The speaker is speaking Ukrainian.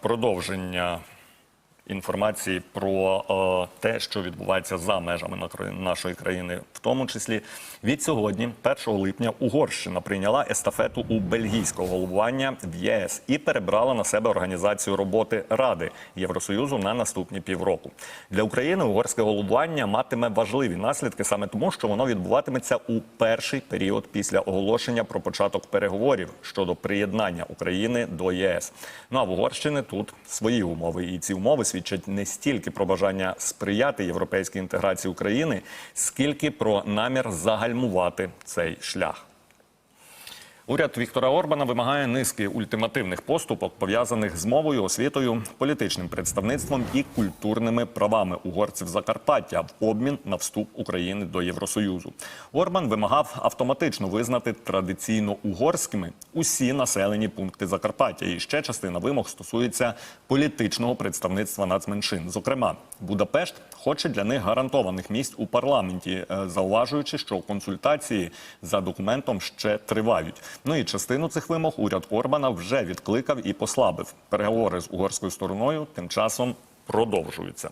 продовження інформації про е, те, що відбувається за межами нашої країни, в тому числі від сьогодні, 1 липня, Угорщина прийняла естафету у бельгійського головування в ЄС і перебрала на себе організацію роботи Ради Євросоюзу на наступні півроку. Для України угорське головування матиме важливі наслідки саме тому, що воно відбуватиметься у перший період після оголошення про початок переговорів щодо приєднання України до ЄС. Ну а в Угорщини тут свої умови, і ці умови свідчать не стільки про бажання сприяти європейській інтеграції України, скільки про намір загальмувати цей шлях. Уряд Віктора Орбана вимагає низки ультимативних поступок, пов'язаних з мовою, освітою, політичним представництвом і культурними правами угорців Закарпаття в обмін на вступ України до Євросоюзу. Орбан вимагав автоматично визнати традиційно угорськими усі населені пункти Закарпаття. І ще частина вимог стосується політичного представництва нацменшин. Зокрема, Будапешт хоче для них гарантованих місць у парламенті, е, зауважуючи, що консультації за документом ще тривають. Ну і частину цих вимог уряд Орбана вже відкликав і послабив. Переговори з угорською стороною тим часом продовжуються.